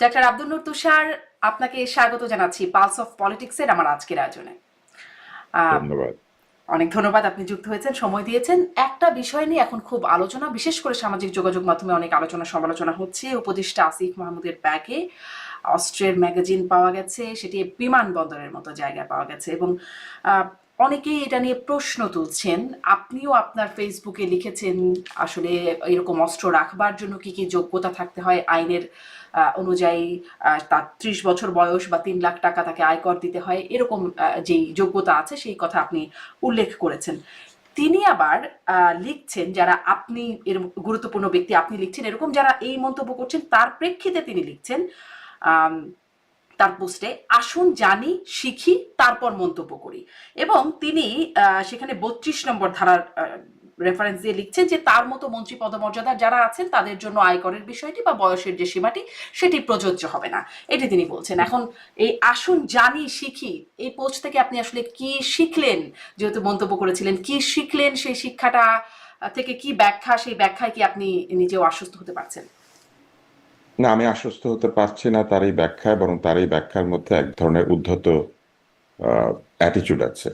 Doctor Abdul নূর তুষার আপনাকে স্বাগত জানাচ্ছি পালস অফ পলিটিক্সের আমার আজকের আয়োজনে। ধন্যবাদ। অনেক ধন্যবাদ আপনি যুক্ত হয়েছেন সময় দিয়েছেন। একটা বিষয় নিয়ে এখন খুব আলোচনা বিশেষ করে সামাজিক যোগাযোগ মাধ্যমে অনেক আলোচনা সমালোচনা হচ্ছে। উপদেষ্টা আসিফ মাহমুদের ব্যাগে অস্ট্রের ম্যাগাজিন পাওয়া গেছে সেটি বিমানবন্দরের মতো জায়গায় পাওয়া গেছে এবং আহ, অনেকেই এটা নিয়ে প্রশ্ন তুলছেন আপনিও আপনার ফেসবুকে লিখেছেন আসলে এরকম অস্ত্র রাখবার জন্য কি কি যোগ্যতা থাকতে হয় আইনের আহ, অনুযায়ী তার ত্রিশ বছর বয়স বা তিন লাখ টাকা তাকে আয়কর দিতে হয়, এরকম যেই যোগ্যতা আছে সেই কথা আপনি উল্লেখ করেছেন। তিনি আবার লিখছেন যারা আপনি এর গুরুত্বপূর্ণ ব্যক্তি আপনি লিখছেন, এরকম যারা এই মন্তব্য করছেন তার প্রেক্ষিতে তিনি লিখছেন তার পোস্টে, আসুন, জানি, শিখি, তারপর মন্তব্য করি। এবং তিনি সেখানে বত্রিশ নম্বর ধারার রেফারেন্স দিয়ে লিখছেন যে তার মতো মন্ত্রী পদমর্যাদার যারা আছেন, তাদের জন্য আয়করের বিষয়টি বা বয়সের যে সীমাটি, সেটি প্রযোজ্য হবে না। এটি তিনি বলছেন। এখন এই আসুন জানি, শিখি, এই পোস্ট থেকে আপনি আসলে কি শিখলেন? যেহেতু মন্তব্য করেছিলেন, কি শিখলেন সেই শিক্ষাটা থেকে কি ব্যাখ্যা, সেই ব্যাখ্যায় কি আপনি নিজেও আশ্বস্ত হতে পারছেন? না, আমি আশ্বস্ত হতে পারছি না। তার এই ব্যাখ্যায়, বরং তার এই ব্যাখ্যার মধ্যে এক ধরনের উদ্ধত অ্যাটিচিউড আছে।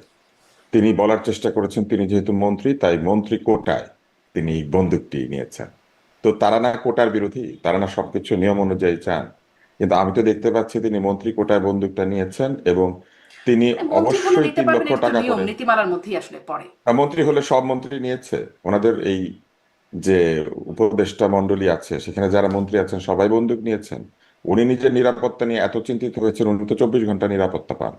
তিনি বলার চেষ্টা করেছেন তিনি যেহেতু মন্ত্রী তাই মন্ত্রী কোটায় তিনি বন্দুকটি নিয়েছেন। তো তারা না কোটার বিরোধী তারা না সবকিছু নিয়ম অনুযায়ী চান। কিন্তু আমি তো দেখতে পাচ্ছি তিনি মন্ত্রী কোটায় বন্দুকটা নিয়েছেন এবং তিনি অবশ্যই তিন লক্ষ টাকা করে নীতিমালার মধ্যেই আসলে পড়ে। মন্ত্রী হলে সব মন্ত্রী নিয়েছে। ওনাদের এই যে উপদেষ্টা মন্ডলী আছে সেখানে যারা মন্ত্রী আছেন সবাই বন্দুক নিয়েছেন। উনি নিজের নিরাপত্তা নিয়ে এত চিন্তিত হয়েছেন উনি তো চব্বিশ ঘণ্টা নিরাপত্তা পান।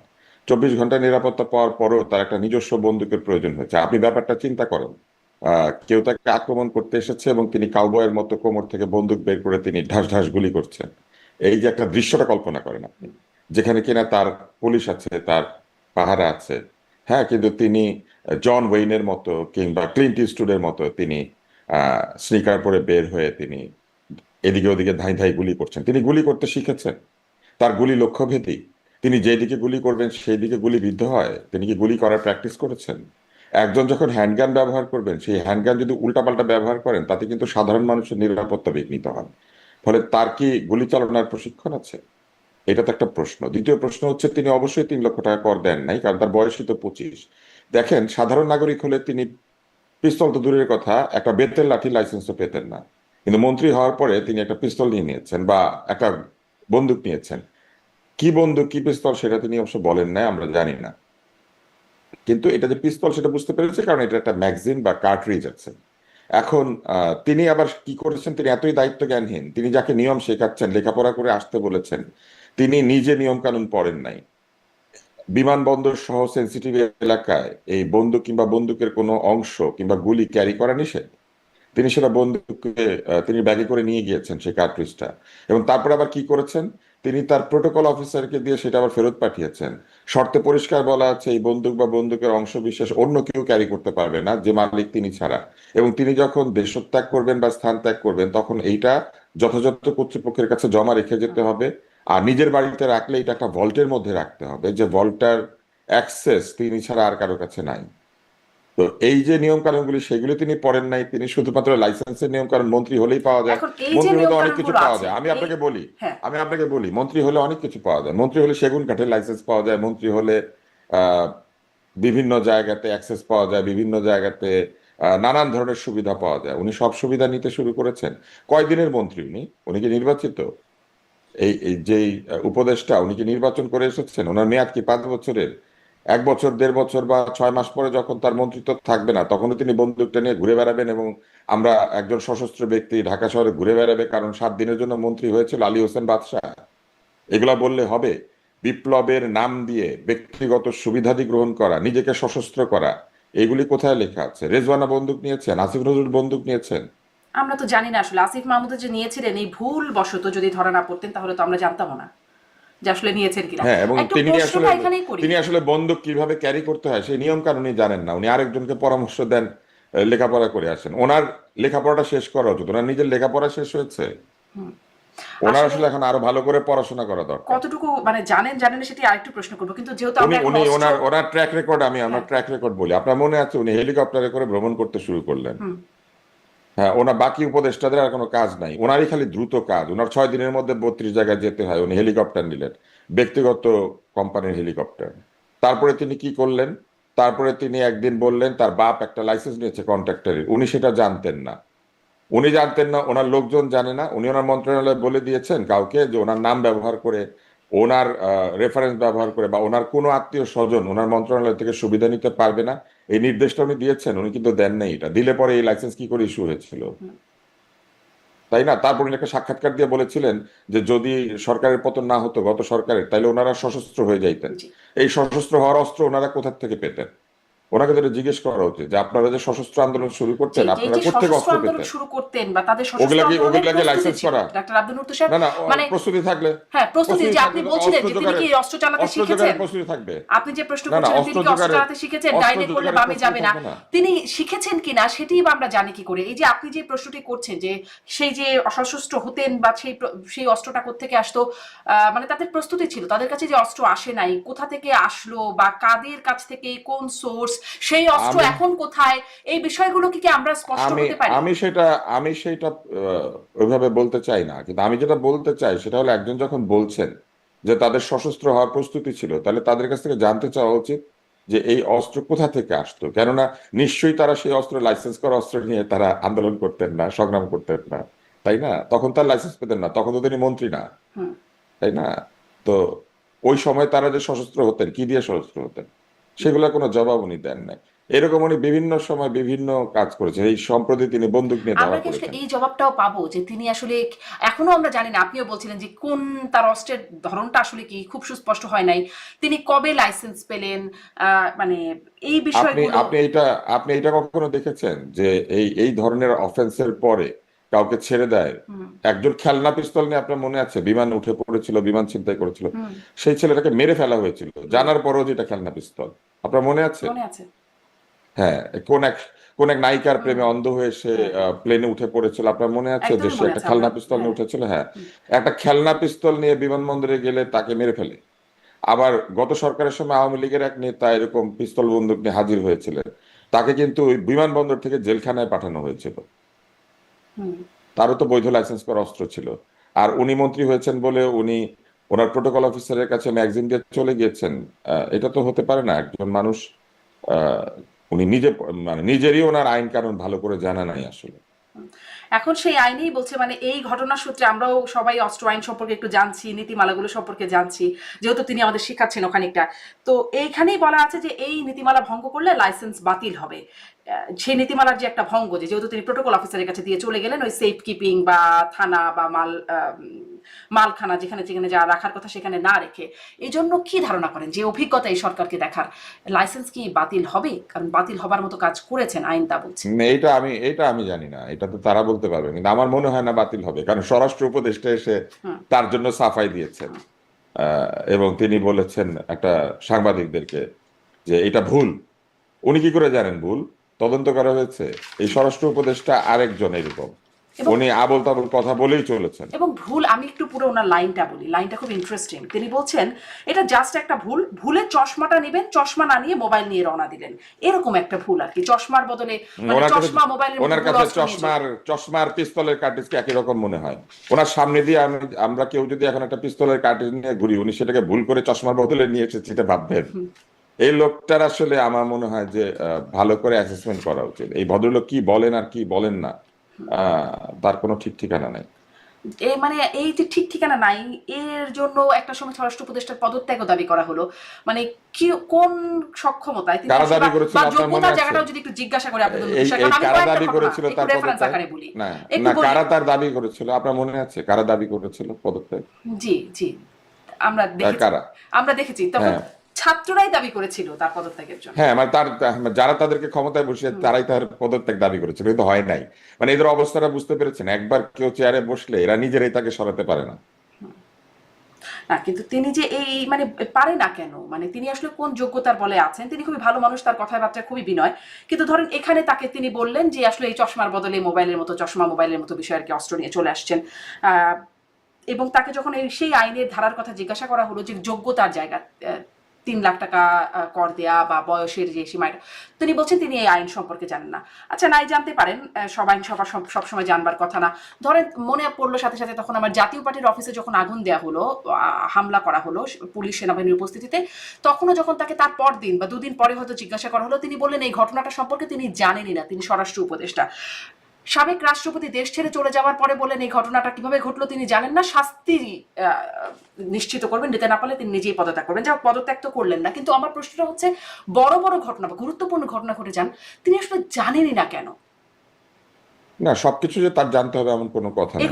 চব্বিশ ঘণ্টা নিরাপত্তা পাওয়ার পরেও তার একটা নিজস্ব বন্দুকের প্রয়োজন হয়েছে। আপনি ব্যাপারটা চিন্তা করেন। কেউ তাকে আক্রমণ করতে এসেছে এবং তিনি কাউবয়ের মতো কোমর থেকে বন্দুক বের করে তিনি ঢাস ঢাস গুলি করছেন। এই যে একটা দৃশ্যটা কল্পনা করেন আপনি, যেখানে কিনা তার পুলিশ আছে, তার পাহারা আছে। হ্যাঁ কিন্তু তিনি জন ওয়েইনের মতো কিংবা ক্লিন্ট ইস্টুডের মতো তিনি স্নিকার পরে বের হয়ে তিনি এদিকে ওদিকে ধাই ধাই গুলি করছেন। তিনি গুলি করতে শিখেছেন। তার গুলি লক্ষ্যভেদী। তিনি যেদিকে গুলি করবেন সেই দিকে গুলি বিদ্ধ হয়। তিনি কি গুলি করার প্র্যাকটিস করেছেন? একজন যখন হ্যান্ডগান ব্যবহার করবেন, সেই হ্যান্ডগান যদি উল্টাপাল্টা ব্যবহার করেন, তাতে কিন্তু সাধারণ মানুষের নিরাপত্তা বিঘ্নিত হয়। ফলে তার কি গুলি চালানোর প্রশিক্ষণ আছে? এটা তো একটা প্রশ্ন। দ্বিতীয় প্রশ্ন হচ্ছে, তিনি অবশ্যই তিন লক্ষ টাকা কর দেন নাই, কারণ তার বয়সই তো পঁচিশ। দেখেন, সাধারণ নাগরিক হলে তিনি পিস্তল তো দূরের কথা, একটা বেতের লাঠি লাইসেন্সও পেতেন না। কিন্তু মন্ত্রী হওয়ার পরে তিনি একটা পিস্তল নিয়ে নিয়েছেন বা একটা বন্দুক নিয়েছেন। কি বন্দুক, কি পিস্তল সেটা তিনি অবশ্য বলেন না আমরা জানি না। কিন্তু এটা যে পিস্তল সেটা বুঝতে পেরেছে কারণ এটা একটা ম্যাগজিন বা কার্ট্রিজ আছে। এখন তিনি আবার কি করেছেন, তিনি এতই দায়িত্ব জ্ঞানহীন তিনি যাকে নিয়ম শেখাচ্ছেন, লেখাপড়া করে আসতে বলেছেন, তিনি নিজে নিয়ম কানুন পড়েন নাই। বিমানবন্দর সহ সেন্সিটিভ এলাকায় এই বন্দুক কিংবা বন্দুকের কোনো অংশ কিংবা গুলি ক্যারি করা নিষেধ? তিনি সেটা বন্দুককে তিনি ব্যাগে করে নিয়ে গিয়েছেন সেই কার্ট্রিজটা এবং তারপরে আবার কি করেছেন? তিনি তার প্রোটোকল অফিসারকে দিয়ে সেটা আবার ফেরত পাঠিয়েছেন। শর্তে পরিষ্কার বলা আছে, এই বন্দুক বা বন্দুকের অংশ বিশেষ অন্য কেউ ক্যারি করতে পারবে না, যে মালিক তিনি ছাড়া। এবং তিনি যখন দেশত্যাগ করবেন বা স্থান ত্যাগ করবেন, তখন এইটা যথাযথ কর্তৃপক্ষের কাছে জমা রেখে যেতে হবে। আর নিজের বাড়িতে রাখলে এটা একটা ভল্টের মধ্যে রাখতে হবে, যে ভল্টার অ্যাক্সেস তিনি ছাড়া আর কারও কাছে নাই। তো এই যে নিয়ম কানুনগুলি সেগুলি তিনি পড়েন নাই। তিনি শুধুমাত্র লাইসেন্সের নিয়ম কানুন মন্ত্রী হলেই পাওয়া যায়। মন্ত্রী হলে অনেক কিছু পাওয়া যায়। আমি আপনাকে বলি হ্যাঁ। আমি আপনাকে বলি মন্ত্রী হলে অনেক কিছু পাওয়া যায়। মন্ত্রী হলে সেগুন কাঠের লাইসেন্স পাওয়া যায়। মন্ত্রী হলে আহ, বিভিন্ন জায়গাতে অ্যাক্সেস পাওয়া যায়। বিভিন্ন জায়গাতে আহ, নানান ধরনের সুবিধা পাওয়া যায়। উনি সব সুবিধা নিতে শুরু করেছেন। কয়দিনের মন্ত্রী উনি? উনি কি নির্বাচিত? এই এই যেই আহ, উপদেষ্টা উনি কি নির্বাচন করে এসেছেন? ওনার মেয়াদ কি পাঁচ বছরের? এক বছর, দেড় বছর বা ছয় মাস পরে যখন তার মন্ত্রিত্ব থাকবে না, তখনও তিনি বন্দুকটা নিয়ে ঘুরে বেড়াবেন এবং আমরা একজন সশস্ত্র ব্যক্তি ঢাকা শহরে ঘুরে বেড়াবে কারণ সাত দিনের জন্য মন্ত্রী হয়েছিল আলী হোসেন বাদশাহ। এগুলা বললে হবে, বিপ্লবের নাম দিয়ে ব্যক্তিগত সুবিধাদি গ্রহণ করা, নিজেকে সশস্ত্র করা, এগুলি কোথায় লেখা আছে? রেজওয়ানা বন্দুক নিয়েছেন, আসিফ নজরুল বন্দুক নিয়েছেন। আমরা তো জানি না আসলে, আসিফ মাহমুদ যে নিয়েছিলেন, এই ভুল বশত যদি ধরা না পড়তেন তাহলে তো আমরা জানতাম না। যে আসলে নিয়েছেন কিনা। হ্যাঁ এবং তিনি আসলে তিনি আসলে বন্দুক কীভাবে ক্যারি করতে হয় সেই নিয়ম জানেন না। উনি আরেকজনকে পরামর্শ দেন লেখাপড়া করে আসেন। ওনার লেখাপড়াটা শেষ করা উচিত। ওনার নিজের লেখাপড়া শেষ হয়েছে। ওনার আসলে- এখন আরও ভালো করে পড়াশোনা করা দরকার। কতটুকু মানে জানেন জানেন সেটি আরেকটু প্রশ্ন করব। কিন্তু যেহেতু উনি আমরা উনি ওনার ওনার ট্র্যাক রেকর্ড আমি আমার। ট্র্যাক রেকর্ড বলি। আপনার মনে আছে উনি হেলিকপ্টারে করে ভ্রমণ করতে শুরু করলেন? হুম। হ্যাঁ ওনার বাকি উপদেষ্টাদের আর কোনো কাজ নাই। ওনারই খালি দ্রুত কাজ। ওনার ছয় দিনের মধ্যে বত্রিশ জায়গায় যেতে হয়। উনি হেলিকপ্টার নিলেন। ব্যক্তিগত কোম্পানির হেলিকপ্টার। তারপরে তিনি কি করলেন? তারপরে তিনি একদিন বললেন, তার বাপ একটা লাইসেন্স নিয়েছে কন্ট্রাক্টরের। উনি সেটা জানতেন না। উনি জানতেন না, ওনার লোকজন জানে না। উনি ওনার মন্ত্রণালয়ে বলে দিয়েছেন কাউকে যে ওনার নাম ব্যবহার করে, ওনার রেফারেন্স ব্যবহার করে বা ওনার কোনো আত্মীয় স্বজন ওনার মন্ত্রণালয় থেকে সুবিধা নিতে পারবে না। এই নির্দেশটা উনি দিয়েছেন উনি কিন্তু দেন নাই এটা। দিলে পরে এই লাইসেন্স কি করে ইস্যু হয়েছিল? তাই না? তারপর উনি একটা সাক্ষাৎকার দিয়ে বলেছিলেন যে যদি সরকারের পতন না হতো গত সরকারের তাহলে ওনারা সশস্ত্র হয়ে যাইতেন। এই সশস্ত্র হওয়ার অস্ত্র ওনারা কোথার থেকে পেতেন? ওনাকে যেটা জিজ্ঞেস করা উচিত যে আপনারা যে সশস্ত্র আন্দোলন শুরু করতেন আপনারা কোথেকে অস্ত্র পেতেন। শুরু করতেন বা তাদের সশস্ত্র ওগুলা কি- ওগুলা কি ছিল। করা? ডাক্তার আব্দুল নূর তুষার না না মানে প্রস্তুতি থাকলে। হ্যাঁ প্রস্তুতি যে আপনি বলছিলেন যে তিনি কি অস্ত্র চালাতে শিখেছেন? প্রস্তুতি থাকবে। আপনি যে প্রশ্ন না, না, করছিলেন অস্ত্র তিনি কি অস্ত্র চালাতে শিখেছেন? ডাইনে করলে বামে যাবে না। তিনি শিখেছেন কিনা সেটাই বা আমরা জানি কি করে। এই যে আপনি যে প্রশ্নটি করছেন যে সেই যে অসশস্ত্র হতেন বা সেই সেই অস্ত্রটা কোত্থেকে আসতো আহ, মানে তাদের প্রস্তুতি ছিল। তাদের কাছে যে অস্ত্র আসে নাই কোথা থেকে আসলো বা কাদের কাছ থেকে কোন সোর্স সেই অস্ত্র এখন কোথায়? এই বিষয়গুলো কি আমরা স্পষ্ট হতে পারি? আমি সেটা আমি সেটা ওইভাবে বলতে চাই না। কিন্তু আমি যেটা বলতে চাই সেটা হলো একজন যখন বলছেন যে তাদের সশস্ত্র হওয়ার প্রস্তুতি ছিল তাহলে তাদের কাছ থেকে জানতে চাওয়া উচিত যে এই অস্ত্র কোথা থেকে আসতো। কেননা নিশ্চয়ই তারা সেই অস্ত্র লাইসেন্স করা অস্ত্র নিয়ে তারা আন্দোলন করতেন না সংগ্রাম করতেন না। তাই না? তখন তার লাইসেন্স পেতেন না তখন তো তিনি মন্ত্রী না। তাই না? তো ওই সময় তারা যে সশস্ত্র হতেন কি দিয়ে সশস্ত্র হতেন? সেগুলো কোনো জবাব উনি দেন নাই। এরকম উনি বিভিন্ন সময় বিভিন্ন কাজ করেছেন। এই সম্প্রতি তিনি বন্দুক নিয়ে আসলে করেছেন। এই জবাবটাও পাবো যে তিনি আসলে এখনও আমরা জানি না আপনিও বলছিলেন যে কোন তার অস্ত্রের ধরনটা আসলে কি খুব সুস্পষ্ট হয় নাই। তিনি কবে লাইসেন্স পেলেন? আহ, মানে এই আপনি আপনি এটা আপনি এটা কখনো দেখেছেন যে এই এই ধরনের অফেন্সের পরে কাউকে ছেড়ে দেয়। একজন খেলনা পিস্তল নিয়ে আপনার মনে আছে? বিমান উঠে পড়েছিল বিমান ছিনতাই করেছিল। সেই ছেলেটাকে মেরে ফেলা হয়েছিল। জানার পরেও যেটা খেলনা পিস্তল। আপনার মনে আছে? হ্যাঁ কোন এক কোন এক নায়িকার প্রেমে অন্ধ হয়ে সে প্লেনে উঠে পড়েছিল। আপনার মনে আছে যে সে একটা খেলনা পিস্তল নিয়ে। উঠেছিল? হ্যাঁ। একটা খেলনা পিস্তল নিয়ে বিমানবন্দরে গেলে তাকে মেরে ফেলে। আবার গত সরকারের সময় আওয়ামী লীগের এক নেতা এরকম পিস্তল বন্দুক নিয়ে হাজির হয়েছিলেন। তাকে কিন্তু ওই বিমানবন্দর থেকে জেলখানায় পাঠানো হয়েছিল। তারও তো বৈধ লাইসেন্স করা অস্ত্র ছিল। আর উনি মন্ত্রী হয়েছেন বলে উনি ওনার প্রোটোকল অফিসারের কাছে ম্যাগজিন দিয়ে চলে গিয়েছেন আহ, এটা তো হতে পারে না। একজন মানুষ আহ, উনি নিজে মানে নিজেরই ওনার আইন কারণ ভালো করে জানা নাই আসলে। এখন সেই আইনেই বলছে মানে এই ঘটনার সূত্রে আমরাও সবাই অস্ত্র আইন সম্পর্কে একটু জানছি, নীতিমালাগুলো সম্পর্কে জানছি, যেহেতু তিনি আমাদের শিখাচ্ছেন ওখানিকটা তো এইখানেই বলা আছে যে এই নীতিমালা ভঙ্গ করলে লাইসেন্স বাতিল হবে। সেই নীতিমালার যে একটা ভঙ্গ যেহেতু তিনি প্রোটোকল অফিসারের কাছে দিয়ে চলে গেলেন, ওই সেফ কিপিং বা থানা বা মাল মালখানা যেখানে যেখানে যা রাখার কথা সেখানে না রেখে। এই জন্য কি ধারণা করেন যে অভিজ্ঞতা এই সরকারকে দেখার? লাইসেন্স কি বাতিল হবে? কারণ বাতিল হবার মতো কাজ করেছেন আইন তা বলছে এইটা আমি এটা আমি জানি না। এটা তো তারা বলতে পারবে। কিন্তু আমার মনে হয় না বাতিল হবে। কারণ স্বরাষ্ট্র উপদেষ্টা এসে তার জন্য সাফাই দিয়েছেন। এবং তিনি বলেছেন একটা সাংবাদিকদেরকে যে এটা ভুল। উনি কি করে জানেন ভুল? তদন্ত করা হয়েছে। এই স্বরাষ্ট্র উপদেষ্টা আরেকজন এরকম। উনি আবল তাবল কথা বলেই চলেছেন। এবং ভুল আমি একটু পুরো ওনার লাইনটা বলি লাইনটা খুব ইন্টারেস্টিং তিনি বলছেন এটা জাস্ট একটা ভুল ভুলে চশমাটা নেবেন চশমা না নিয়ে মোবাইল নিয়ে রওনা দিলেন। এরকম একটা ভুল আর কি চশমার বদলে মানে চশমা মোবাইলের ওনার কাছে চশমার চশমার পিস্তলের কার্টিজ একই রকম মনে হয়? ওনার সামনে দিয়ে আমি আমরা কেউ যদি এখন একটা পিস্তলের কার্টিজ নিয়ে ঘুরি উনি সেটাকে ভুল করে চশমার বদলে নিয়ে এসেছে এটা ভাববেন? এই লোকটার আসলে আমার মনে হয় যে ভালো করে অ্যাসেসমেন্ট করা উচিত। এই ভদ্রলোক কি বলেন আর কি বলেন না তার কোনো ঠিক ঠিকানা নেই। এই মানে এই যে ঠিক ঠিকানা নাই এর জন্য একটা সময় স্বরাষ্ট্র উপদেষ্টার পদত্যাগও দাবি করা হলো। মানে কি কোন সক্ষমতায় তিনি কারা দাবি করেছিল আপনার মনে আছে? জায়গাটাও যদি একটু জিজ্ঞাসা করে আপনাদের আমি কারা দাবি করেছিল তার পদত্যাগ? বলি। না না কারা তার দাবি করেছিল? আপনার মনে আছে? কারা দাবি করেছিল পদত্যাগ? জি জি আমরা দেখেছি। আমরা দেখেছি। তখন হ্যাঁ। ছাত্ররাই দাবি করেছিল তার পদত্যাগের জন্য। হ্যাঁ মানে তার যারা তাদেরকে ক্ষমতায় বসিয়ে তারাই তার পদত্যাগ দাবি করেছিল কিন্তু হয় নাই। মানে এদের অবস্থাটা বুঝতে পেরেছেন একবার কেউ চেয়ারে বসলে এরা নিজেরাই তাকে সরাতে পারে না। না কিন্তু তিনি যে এই মানে পারে না কেন? মানে তিনি আসলে কোন যোগ্যতার বলে আছেন? তিনি খুবই ভালো মানুষ তার কথাবার্তা খুবই বিনয়। কিন্তু ধরেন এখানে তাকে তিনি বললেন যে আসলে এই চশমার বদলে মোবাইলের মতো চশমা মোবাইলের মতো বিষয় আর কি অস্ত্র নিয়ে চলে আসছেন। আহ, এবং তাকে যখন এই সেই আইনের ধারার কথা জিজ্ঞাসা করা হলো যে যোগ্যতার জায়গা তিন লাখ টাকা কর দেয়া বা বয়সের যে সীমাটা তিনি বলছেন, তিনি এই আইন সম্পর্কে জানেন না। আচ্ছা নাই জানতে পারেন সব আইন সবার সবসময় জানবার কথা না। ধরেন, মনে পড়ল সাথে সাথে তখন আমার জাতীয় পার্টির অফিসে যখন আগুন দেওয়া হলো হামলা করা হলো পুলিশ সেনাবাহিনীর উপস্থিতিতে, তখনও যখন তাকে তার পর দিন বা দুদিন পরে হয়তো জিজ্ঞাসা করা হলো, তিনি বললেন, এই ঘটনাটা সম্পর্কে তিনি জানেনই না, তিনি স্বরাষ্ট্র উপদেষ্টা। সাবেক রাষ্ট্রপতি দেশ ছেড়ে চলে যাওয়ার পরে বলেন এই ঘটনাটা কীভাবে ঘটলো তিনি জানেন না। শাস্তি নিশ্চিত করবেন নিতে না পারলে তিনি নিজেই পদত্যাগ করবেন। যা পদত্যাগ তো করলেন না। কিন্তু আমার প্রশ্নটা হচ্ছে বড় বড় ঘটনা বা গুরুত্বপূর্ণ ঘটনা ঘটে যান তিনি আসলে জানেনই না কেন? না সবকিছু যে তার জানতে হবে এমন কোনো কথা নেই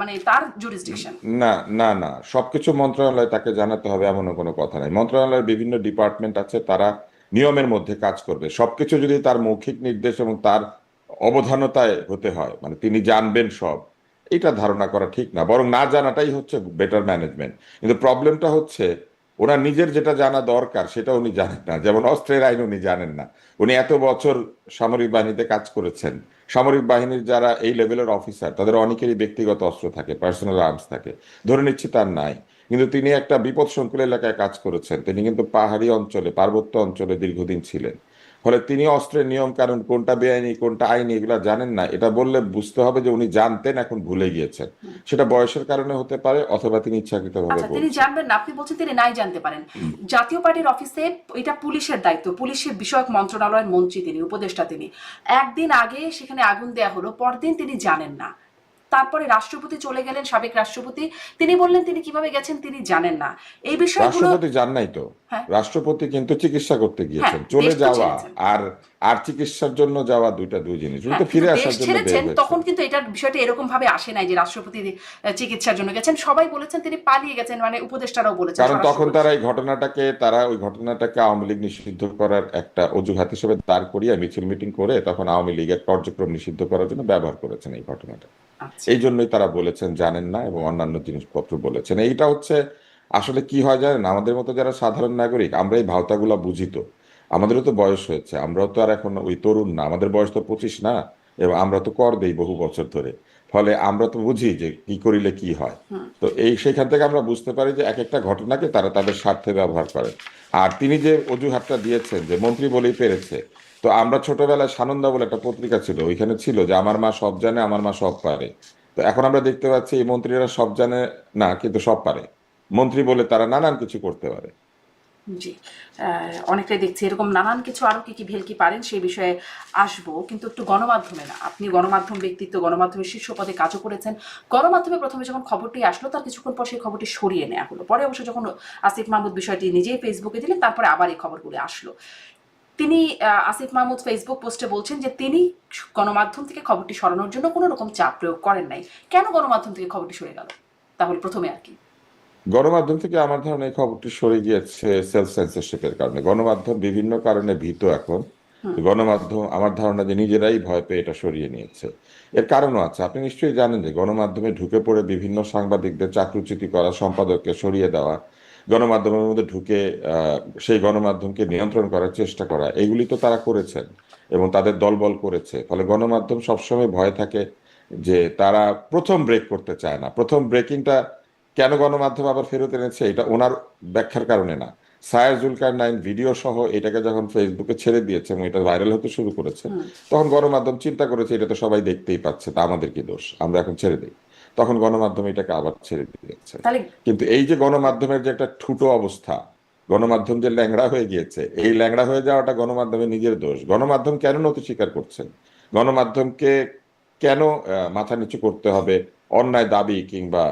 মানে তার জুরিসডিকশন না না না সবকিছু মন্ত্রণালয় তাকে জানাতে হবে এমনও কোনো কথা নাই। মন্ত্রণালয়ের বিভিন্ন ডিপার্টমেন্ট আছে তারা নিয়মের মধ্যে কাজ করবে। সবকিছু যদি তার মৌখিক নির্দেশ এবং তার অবধানতায় হতে হয় মানে তিনি জানবেন সব। এটা ধারণা করা ঠিক না, বরং না জানাটাই হচ্ছে বেটার ম্যানেজমেন্ট কিন্তু প্রবলেমটা হচ্ছে ওনার নিজের যেটা জানা দরকার, সেটা উনি জানেন না। যেমন অস্ত্রের আইন উনি জানেন না। উনি এত বছর সামরিক বাহিনীতে কাজ করেছেন। সামরিক বাহিনীর যারা এই লেভেলের অফিসার তাদের অনেকেরই ব্যক্তিগত অস্ত্র থাকে পার্সোনাল আর্মস থাকে। ধরে নিচ্ছি তার নাই। কিন্তু তিনি একটা বিপদ সংকুল এলাকায় কাজ করেছেন। তিনি কিন্তু পাহাড়ি অঞ্চলে, পার্বত্য অঞ্চলে দীর্ঘদিন ছিলেন। ফলে তিনি অস্ত্রের নিয়ম কানুন কোনটা বেআইনি কোনটা আইনি এগুলো জানেন না। এটা বললে বুঝতে হবে যে উনি জানতেন এখন ভুলে গিয়েছেন। সেটা বয়সের কারণে হতে পারে অথবা তিনি ইচ্ছাকৃতভাবে আচ্ছা তিনি জানবেন না আপনি বলছেন তিনি নাই জানতে পারেন। জাতীয় পার্টির অফিসে এটা পুলিশের দায়িত্ব পুলিশের বিষয়ক মন্ত্রণালয়ের মন্ত্রী তিনি উপদেষ্টা তিনি। একদিন আগে সেখানে আগুন দেয়া হলো পরদিন তিনি জানেন না। তারপরে রাষ্ট্রপতি চলে গেলেন সাবেক রাষ্ট্রপতি। তিনি বললেন তিনি কীভাবে গেছেন তিনি জানেন না। এই বিষয়গুলো রাষ্ট্রপতি যান নাই তো? হ্যাঁ। রাষ্ট্রপতি কিন্তু চিকিৎসা করতে গিয়েছেন হ্যাঁ, চলে যাওয়া আর আর চিকিৎসার জন্য যাওয়া দুইটা দুই জিনিস। উনি হ্যাঁ, তো ফিরে আসার জন্য ছেড়েছেন তখন কিন্তু এটার বিষয়টা এরকম ভাবে আসে নাই যে রাষ্ট্রপতি চিকিৎসার জন্য গেছেন। সবাই বলেছেন তিনি পালিয়ে গেছেন মানে উপদেষ্টারাও বলেছেন কারণ তখন তারা এই ঘটনাটাকে তারা ওই ঘটনাটাকে আওয়ামী লীগ নিষিদ্ধ করার একটা অজুহাত হিসেবে দাঁড় করিয়ে মিছিল মিটিং করে তখন আওয়ামী লীগের কার্যক্রম নিষিদ্ধ করার জন্য ব্যবহার করেছেন এই ঘটনাটা। আচ্ছা। এই জন্যই তারা বলেছেন জানেন না এবং অন্যান্য জিনিসপত্র বলেছেন। এইটা হচ্ছে আসলে কি হয় জানেন আমাদের মতো যারা সাধারণ নাগরিক আমরা এই ভাওতাগুলা বুঝি তো। আমাদেরও তো বয়স হয়েছে আমরাও তো আর এখন ওই তরুণ না আমাদের বয়স তো পঁচিশ না এবং আমরা তো কর দেই বহু বছর ধরে। ফলে আমরা তো বুঝি যে কি করিলে কি হয়। তো এই সেখান থেকে আমরা বুঝতে পারি যে এক একটা ঘটনাকে তারা তাদের স্বার্থে ব্যবহার করে। আর তিনি যে অজুহাতটা দিয়েছেন যে মন্ত্রী বলেই পেরেছে তো আমরা ছোটবেলায় সানন্দা বলে একটা পত্রিকা ছিল, ওইখানে ছিল যে, আমার মা সব জানে, আমার মা সব পারে। তো এখন আমরা দেখতে পাচ্ছি এই মন্ত্রীরা সব জানে না, কিন্তু সব পারে। মন্ত্রী বলে তারা নানান কিছু করতে পারে। জি। অনেকটাই দেখছি। এরকম নানান কিছু আরও কি কি ভেলকি পারেন সেই বিষয়ে আসব, কিন্তু একটু গণমাধ্যমে না। আপনি গণমাধ্যম ব্যক্তিত্ব, গণমাধ্যমের শীর্ষ পদে কাজও করেছেন। গণমাধ্যমে প্রথমে যখন খবরটি আসলো, তার কিছুক্ষণ পর সেই খবরটি সরিয়ে নেওয়া হলো। পরে অবশ্য যখন আসিফ মাহমুদ বিষয়টি নিজেই ফেসবুকে দিলেন, তারপরে আবার এই খবরগুলো আসলো। তিনি আসিফ মাহমুদ ফেসবুক পোস্টে বলছেন যে তিনি গণমাধ্যম থেকে খবরটি সরানোর জন্য কোনো রকম চাপ প্রয়োগ করেন নাই। কেন গণমাধ্যম থেকে খবরটি সরে গেল? তাহলে প্রথমে আর কি। গণমাধ্যম থেকে আমার ধারণা এই খবরটি সরে গিয়েছে সেলফ সেন্সরশিপের কারণে। গণমাধ্যম বিভিন্ন কারণে ভীত এখন। গণমাধ্যম আমার ধারণা যে নিজেরাই ভয় পেয়ে এটা সরিয়ে নিয়েছে। এর কারণও আছে। আপনি নিশ্চয়ই জানেন যে গণমাধ্যমে ঢুকে পড়ে বিভিন্ন সাংবাদিকদের চাকরুচ্যুতি করা সম্পাদককে সরিয়ে দেওয়া গণমাধ্যমের মধ্যে ঢুকে সেই গণমাধ্যমকে নিয়ন্ত্রণ করার চেষ্টা করা এগুলি তো তারা করেছেন এবং তাদের দলবল করেছে। ফলে গণমাধ্যম সবসময় ভয় থাকে যে তারা প্রথম ব্রেক করতে চায় না। প্রথম ব্রেকিংটা কেন গণমাধ্যম আবার ফেরত এনেছে এটা ওনার ব্যাখ্যার কারণে না। সায়ার জুলকার নাইন ভিডিও সহ এটাকে যখন ফেসবুকে ছেড়ে দিয়েছে এবং এটা ভাইরাল হতে শুরু করেছে তখন গণমাধ্যম চিন্তা করেছে এটা তো সবাই দেখতেই পাচ্ছে তা আমাদের কি দোষ? আমরা এখন ছেড়ে দিই। তখন গণমাধ্যম এটাকে আবার ছেড়ে দিয়েছে। কিন্তু এই যে গণমাধ্যমের যে একটা ঠুটো অবস্থা গণমাধ্যম যে ল্যাংড়া হয়ে গিয়েছে এই ল্যাংড়া হয়ে যাওয়াটা গণমাধ্যমের নিজের দোষ। গণমাধ্যম কেন নতি স্বীকার করছেন গণমাধ্যমকে কেন মাথা নিচু করতে হবে? অন্যায় দাবি কিংবা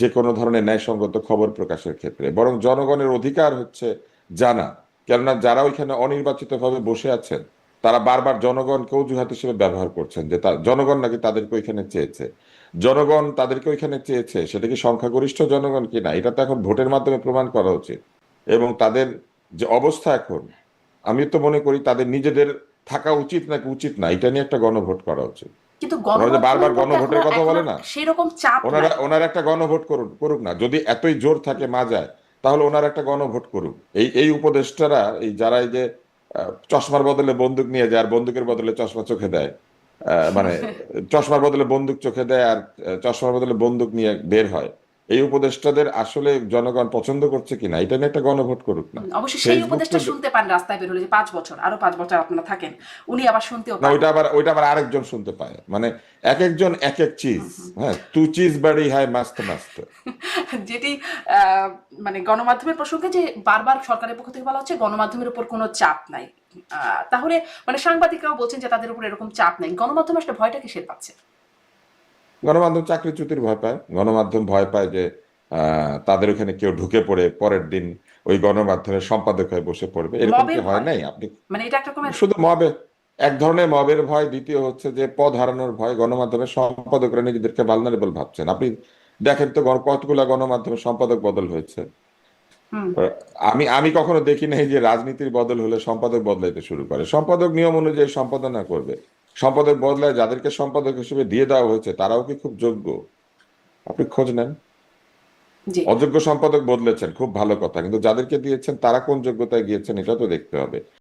যে কোনো ধরনের ন্যায়সঙ্গত খবর প্রকাশের ক্ষেত্রে। বরং জনগণের অধিকার হচ্ছে জানা। কেননা যারা ওইখানে অনির্বাচিতভাবে বসে আছেন তারা বারবার জনগণকে অজুহাত হিসেবে ব্যবহার করছেন যে জনগণ নাকি তাদেরকে ওইখানে চেয়েছে। জনগণ তাদেরকে ওইখানে চেয়েছে সেটা কি সংখ্যাগরিষ্ঠ জনগণ কিনা এটা তো এখন ভোটের মাধ্যমে প্রমাণ করা উচিত। এবং তাদের যে অবস্থা এখন আমি তো মনে করি তাদের নিজেদের থাকা উচিত নাকি উচিত না এটা নিয়ে একটা গণভোট করা উচিত। কিন্তু বারবার গণভোটের কথা বলে না? সেরকম চাপ ওনারা একটা গণভোট করুন করুক না। যদি এতই জোর থাকে মাজায় তাহলে ওনারা একটা গণভোট করুক। এই এই উপদেষ্টারা এই যারা এই যে চশমার বদলে বন্দুক নিয়ে যায় আর বন্দুকের বদলে চশমা চোখে দেয় মানে চশমার বদলে বন্দুক চোখে দেয় আর চশমার বদলে বন্দুক নিয়ে বের হয়। এই উপদেষ্টাদের আসলে জনগণ পছন্দ করছে কিনা এটা নিয়ে একটা গণভোট করুক না। অবশ্যই সেই তো- শুনতে পান রাস্তায় বের হলে যে পাঁচ বছর আরও পাঁচ বছর আপনারা থাকেন উনি আবার শুনতেও না ওইটা আবার ওইটা আবার আরেকজন শুনতে পায়। মানে এক একজন এক এক চিজ হ্যাঁ তু চিজ বাড়ি হায় মাস্ত মাস্ত যেটি আহ, মানে গণমাধ্যমের প্রসঙ্গে যে বারবার সরকারের পক্ষ থেকে বলা হচ্ছে গণমাধ্যমের উপর কোনো চাপ নাই। তাহলে মানে সাংবাদিকরাও বলছেন যে তাদের উপর এরকম চাপ নাই। গণমাধ্যম আসলে ভয়টা কিসের পাচ্ছে? গণমাধ্যম চাকরিচ্যুতির ভয় পায়। গণমাধ্যম ভয় পায় যে তাদের ওখানে কেউ ঢুকে পড়ে পরের দিন ওই গণমাধ্যমের সম্পাদক হয়ে বসে পড়বে। এরকম কি হয় নাই? আপনি মানে শুধু মবে এক ধরনের মবের ভয় দ্বিতীয় হচ্ছে যে পদ হারানোর ভয় গণমাধ্যমের সম্পাদকরা নিজেদেরকে ভালনারেবল ভাবছেন। আপনি দেখেন তো কতগুলা গণমাধ্যমের সম্পাদক বদল হয়েছে। আমি আমি কখনো দেখি নাই যে রাজনীতির বদল হলে সম্পাদক বদলাইতে শুরু করে। সম্পাদক নিয়ম অনুযায়ী সম্পাদনা করবে। সম্পাদক বদলায় যাদেরকে সম্পাদক হিসেবে দিয়ে দেওয়া হয়েছে তারাও কি খুব যোগ্য? আপনি খোঁজ নেন। অযোগ্য সম্পাদক বদলেছেন খুব ভালো কথা। কিন্তু যাদেরকে দিয়েছেন তারা কোন যোগ্যতায় গিয়েছেন এটা তো দেখতে হবে।